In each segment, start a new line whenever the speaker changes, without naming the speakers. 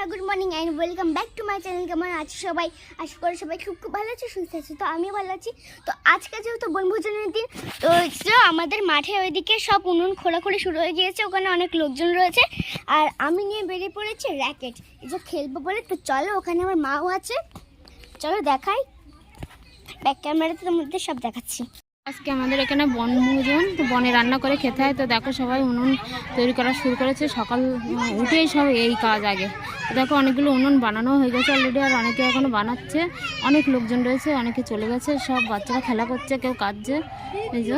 না good morning and welcome back to my channel কেমন আছে সবাই? আশা করি সবাই খুব খুব ভালো আছে, সুস্থ আছে, তো আমিও ভালো আছি। তো আজকে যেহেতু বনভোজনের দিন, তো আমাদের মাঠে ওইদিকে সব উনুন খোলাখুলি শুরু হয়ে গিয়েছে, ওখানে অনেক লোকজন রয়েছে। আর আমি নিয়ে বেরিয়ে পড়েছি র্যাকেট এই যে খেলব বলে, তো চলো ওখানে আমার মাও আছে। চলো দেখাই। ব্যাক ক্যামেরাতে মধ্যে সব দেখাচ্ছি।
আজকে আমাদের এখানে বনভোজন তো বনে রান্না করে খেতে হয়। তো দেখো সবাই উনুন তৈরি করা শুরু করেছে। সকাল উঠেই সব এই কাজ আগে। দেখো অনেকগুলো উনুন বানানো হয়ে গেছে অলরেডি আর অনেকে এখনও বানাচ্ছে। অনেক লোকজন রয়েছে, অনেকে চলে গেছে। সব বাচ্চারা খেলা করছে, কেউ কাঁদছে। এই যে।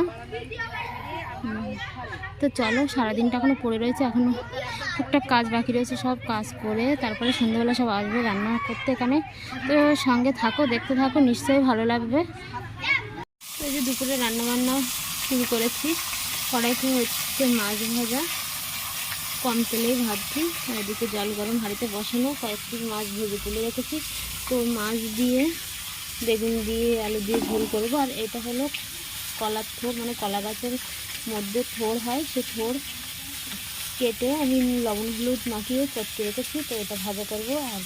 তো চলো, সারাদিনটা এখনও পড়ে রয়েছে। এখনও টুকটাক কাজ বাকি রয়েছে, সব কাজ করে তারপরে সন্ধ্যেবেলা সব আসবে রান্না করতে এখানে। তো সঙ্গে থাকো, দেখতে থাকো, নিশ্চয়ই ভালো লাগবে। দুপুরে রান্না বান্না শুরু করেছি। কড়াইতে হচ্ছে মাছ ভাজা, কম তেলেই ভাবছি আর এদিকে জল গরম হাঁড়িতে বসানো কয়েকটি মাছ ভেজে তুলে রেখেছি। তো মাছ দিয়ে, বেগুন দিয়ে, আলু দিয়ে ঝোল করব। আর এটা হলো কলার থোড় মানে কলা গাছের মধ্যে থোড় হয়। সে থোড় কেটে আমি লবণ, হলুদ মাখিয়ে চটকে রেখেছি। তো এটা ভাজা করব আর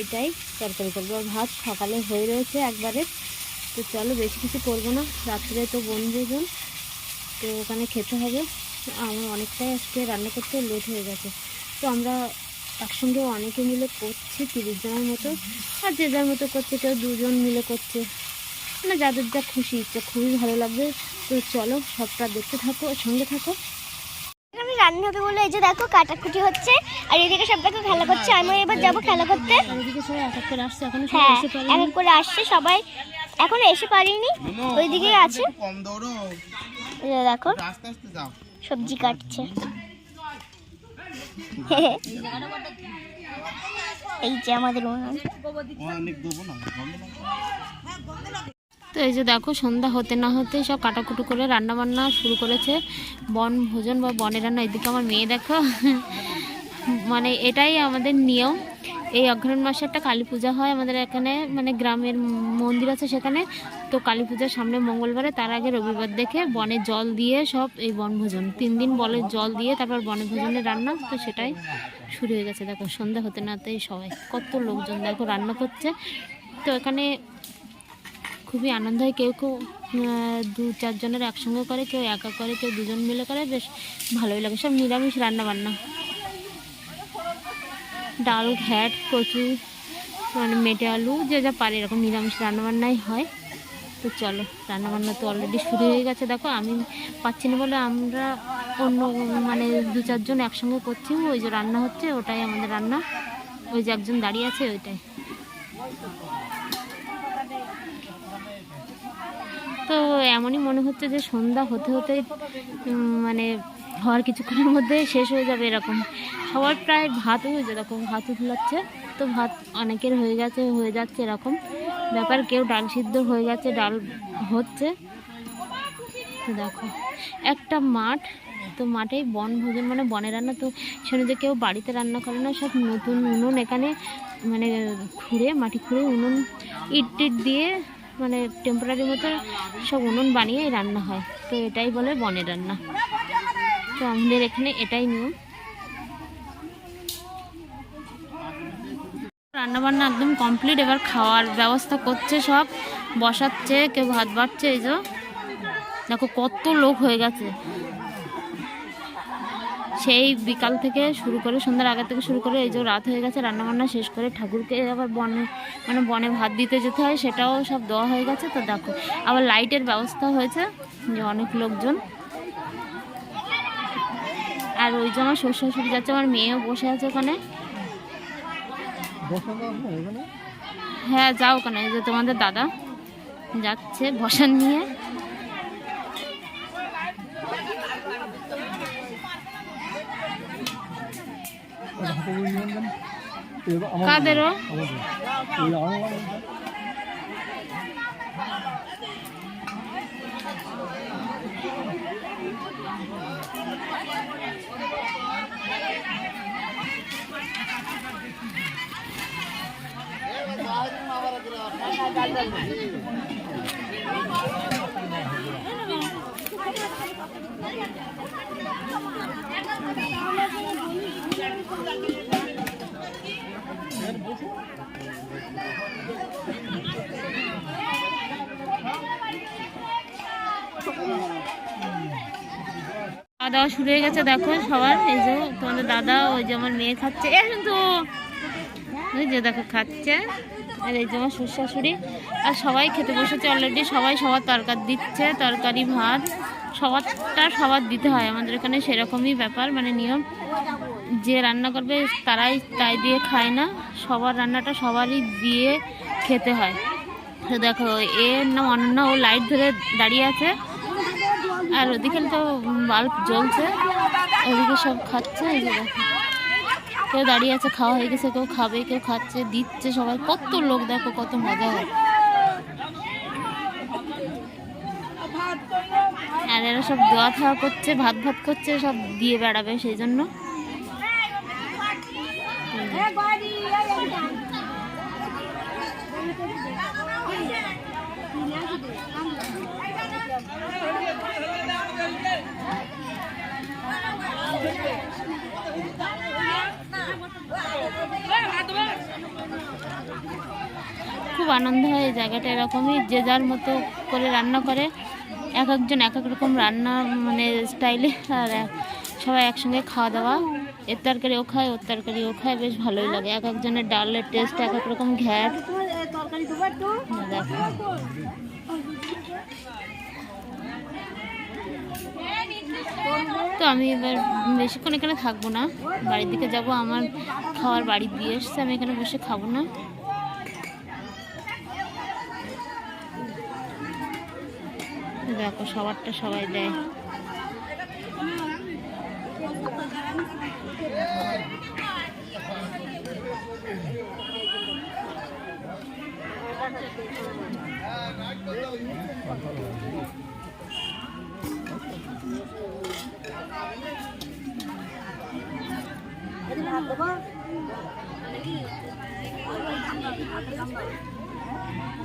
এটাই তরকারি করব। আর ভাত সকালে হয়ে রয়েছে একবারে। তো চলো বেশি কিছু করব না। রাত্রে তো বনভোজন তো ওখানে খেতে হবে। আমার অনেকটাই আজকে রান্না করতে লেট হয়ে গেছে। তো আমরা একসঙ্গে অনেকে মিলে করছি তিরিশ জনের মতো। আর যে যার মতো করছে কেউ দুজন মিলে করছে। মানে যাদের যা খুশি ইচ্ছা খুবই ভালো লাগবে। তো চলো সবটা দেখতে থাকো আর সঙ্গে থাকো।
আমি রান্না হবে বলে এই যে দেখো কাটাকুটি হচ্ছে। আর এদিকে সব দেখো খেলা করছে। আমি এবার যাব খেলা করতে।
এক এক করে আসছে সবাই।
এখন এসে পারিনি। ওইদিকে আছে। এই যে দেখো
আস্তে আস্তে যাও।
সবজি কাটছে। এই যে আমাদের
তো এই যে দেখো সন্ধ্যা হতে না হতে সব কাটাকুটু করে রান্না বান্না শুরু করেছে। বন ভোজন বা বনের রান্না এদিকে আমার মেয়ে দেখো। মানে এটাই আমাদের নিয়ম। এই অগ্রহণ মাসে একটা কালী পূজা হয় আমাদের এখানে মানে গ্রামের মন্দির আছে সেখানে। তো কালী পূজার সামনে মঙ্গলবারে, তার আগে রবিবার দেখে বনে জল দিয়ে সব এই বনভোজন। তিন দিন বলে জল দিয়ে তারপর বনে ভোজনের রান্না, তো সেটাই শুরু হয়ে গেছে। দেখো, সন্ধ্যা হতে না হতেই সবাই, কত লোকজন দেখো রান্না করছে। তো এখানে খুবই আনন্দ হয়, কেউ কেউ দু চারজনের একসঙ্গে করে, কেউ একা করে, কেউ দুজন মিলে করে, বেশ ভালোই লাগে। সব নিরামিষ রান্না বান্না ডাল, ঘ্যাট, কচু মানে মেটে আলু, যে যা পারে, এরকম নিরামিষ রান্নাবান্নাই হয়। তো চলো, রান্নাবান্না তো অলরেডি শুরু হয়ে গেছে। দেখো, আমি পাচ্ছি না বলে আমরা অন্য মানে দু চারজন একসঙ্গে করছি। ওই যে রান্না হচ্ছে, ওটাই আমাদের রান্না। ওই যে একজন দাঁড়িয়ে আছে, ওইটাই। তো এমনই মনে হচ্ছে যে সন্ধ্যা হতে হতে মানে হওয়ার কিছুক্ষণের মধ্যে শেষ হয়ে যাবে এরকম। সবার প্রায় ভাত হয়ে এরকম ভাত উঠলাচ্ছে তো ভাত অনেকের হয়ে গেছে, হয়ে যাচ্ছে এরকম। ব্যাপার, কেউ ডাল সিদ্ধ হয়ে গেছে, ডাল হচ্ছে। তো দেখো, একটা মাঠ, তো মাঠেই বন ভোজন মানে বনে রান্না তো সেখানে যে কেউ বাড়িতে রান্না করে না, সব নতুন উনুন এখানে মানে খুঁড়ে, মাটি খুঁড়ে উনুন ইট টিট দিয়ে মানে টেম্পোরারি মতো সব উনুন বানিয়েই রান্না হয়। তো এটাই বলে বনে রান্না। তো আমাদের এখানে এটাই নিয়ম। রান্না বান্না একদম কমপ্লিট এবার খাওয়ার ব্যবস্থা করছে সব। বসাচ্ছে, কেউ ভাত বাড়ছে, এই যে। দেখো কত লোক হয়ে গেছে। সেই বিকাল থেকে শুরু করে সন্ধ্যার আগে থেকে শুরু করে এই যে রাত হয়ে গেছে রান্না বান্না শেষ করে ঠাকুরকে আবার বনে মানে বনে ভাত দিতে যেতে হয় সেটাও সব দেওয়া হয়ে গেছে। তো দেখো আবার লাইটের ব্যবস্থা হয়েছে যে অনেক লোকজন। আর ওই যে আমার শ্বশুর শাশুড়ি যাচ্ছে আমার মেয়েও বসে আছে ওখানে। হ্যাঁ যাও ওখানে এই যে তোমাদের দাদা যাচ্ছে বসান নিয়ে। কাদেরও Thank you. খাওয়া দাওয়া শুরু হয়ে গেছে, দেখো সবার। এই যে তোমাদের দাদা, ওই যে আমার মেয়ে খাচ্ছে। এখন তো ওই যে দেখো, খাচ্ছে। আর এই যে আমার শ্বশুর শাশুড়ি আর সবাই খেতে বসেছে অলরেডি সবাই সবার তরকারি দিচ্ছে, তরকারি, ভাত। সবারটা সবার দিতে হয়। আমাদের এখানে সেরকমই ব্যাপার মানে নিয়ম। যে রান্না করবে তারাই তাই দিয়ে খায় না। সবার রান্নাটা সবারই দিয়ে খেতে হয়। তো দেখো এর নাম অনন্যা ও লাইট ধরে দাঁড়িয়ে আছে। আর ওদিকে তো বাল্ব জ্বলছে, ওদিকে সব খাচ্ছে। এই যে দেখো, কেউ দাঁড়িয়ে আছে, খাওয়া হয়ে গেছে, কেউ খাবে, কেউ খাচ্ছে, দিচ্ছে সবাই। কত লোক দেখো, কত মজা হয়। এরা সব দোয়া খাওয়া করছে, ভাত ভাত করছে, সব দিয়ে বেড়াবে সেই জন্য খুব আনন্দ হয় এই জায়গাটা এরকমই, যে যার মতো করে রান্না করে। এক একজন এক এক রকম রান্না মানে স্টাইলে আর সবাই একসঙ্গে খাওয়া দাওয়া। এর তরকারি ও খায়, ওর তরকারি ও খায়, বেশ ভালোই লাগে। এক একজনের ডালের টেস্ট এক এক রকম ঘ্যাট। তো আমি এবার বেশিক্ষণ এখানে থাকব না। বাড়ির দিকে যাব, আমার খাওয়ার বাড়ি দিয়ে এসছে, আমি এখানে বসে খাব না। দেখো সবারটা সবাই দেয়।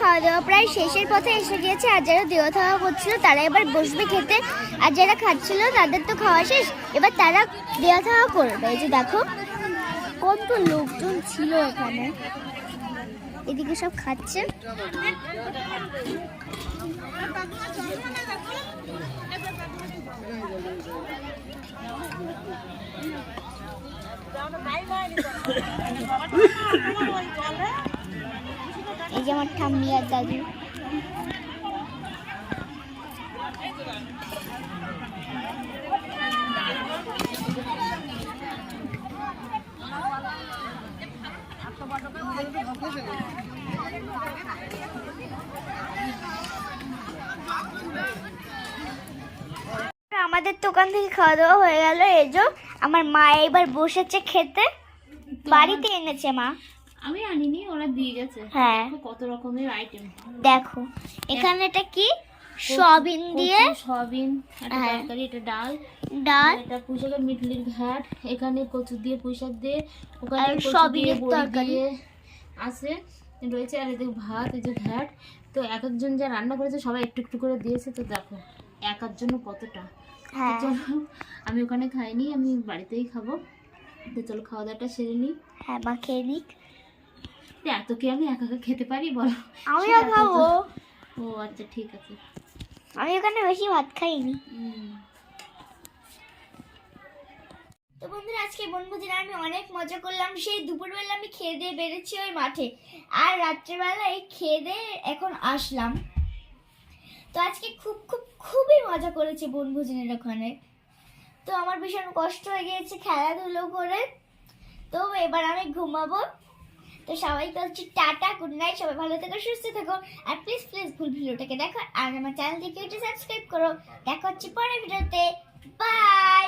খাওয়া দাওয়া প্রায় শেষের পথে এসে গিয়েছে, আর যারা দেওয়া থাওয়া করছিল তারা এবার বসবে খেতে, আর যারা খাচ্ছিল তাদের তো খাওয়া শেষ। এবার তারা দেওয়া থাওয়া করবে। এই যে দেখো, কত লোকজন ছিল এখানে। এদিকে সব খাচ্ছে। এই যে আমার ঠাম্মি আর দাদু আমাদের দোকান থেকে খাওয়া দাওয়া হয়ে গেল। এই যে আমার মা এবার বসেছে খেতে। বাড়িতে এনেছে মা।
আমি আনিনি ওরা দিয়ে গেছে।
হ্যাঁ।
কত রকমের আইটেম
দেখো এখানে এটা কি? সয়াবিন দিয়ে।
একটা
হ্যাঁ।
তরকারি এটা ডাল।
ডাল।
এটা পুঁইশাকের মিটলির ঘাট এখানে কচু দিয়ে পুঁইশাক দিয়ে ওখানে দিয়ে
তরকারি।
আছে। রয়েছে আর এদিকে ভাত এই যে ঘাট তো এক একজন যা রান্না করেছে সবাই একটু একটু করে দিয়েছে। তো দেখো একার জন্য কতটা। চলো আমি ওখানে খাইনি আমি বাড়িতেই খাব। তো চলো খাওয়া দাওয়াটা সেরে নিই।
হ্যাঁ মা খেয়ে নিক।
তো এত কি আমি একা একা খেতে পারি বলো?
আমিও খাব।
ও আচ্ছা ঠিক আছে।
আমি ওখানে বেশি ভাত খাইনি। তো বন্ধুরা আজকে বনভোজনে আমি অনেক মজা করলাম। সেই দুপুরবেলা আমি খেয়ে দিয়ে বেড়েছি ওই মাঠে। আর রাত্রেবেলায় খেয়ে দিয়ে এখন আসলাম। তো আজকে খুব খুব মজা করেছি বনভোজনের ওখানে। তো আমার ভীষণ কষ্ট হয়ে গিয়েছে খেলাধুলো করে। তো এবার আমি ঘুমাবো। তো সবাইকে হচ্ছে টাটা গুড নাইট সবাই ভালো থেকো, সুস্থ থেকো। আর প্লিজ প্লিজ ভুল ভিডিওটাকে দেখো আর আমার চ্যানেলটিকে একটু সাবস্ক্রাইব করো। দেখা হচ্ছে পরের ভিডিওতে। বাই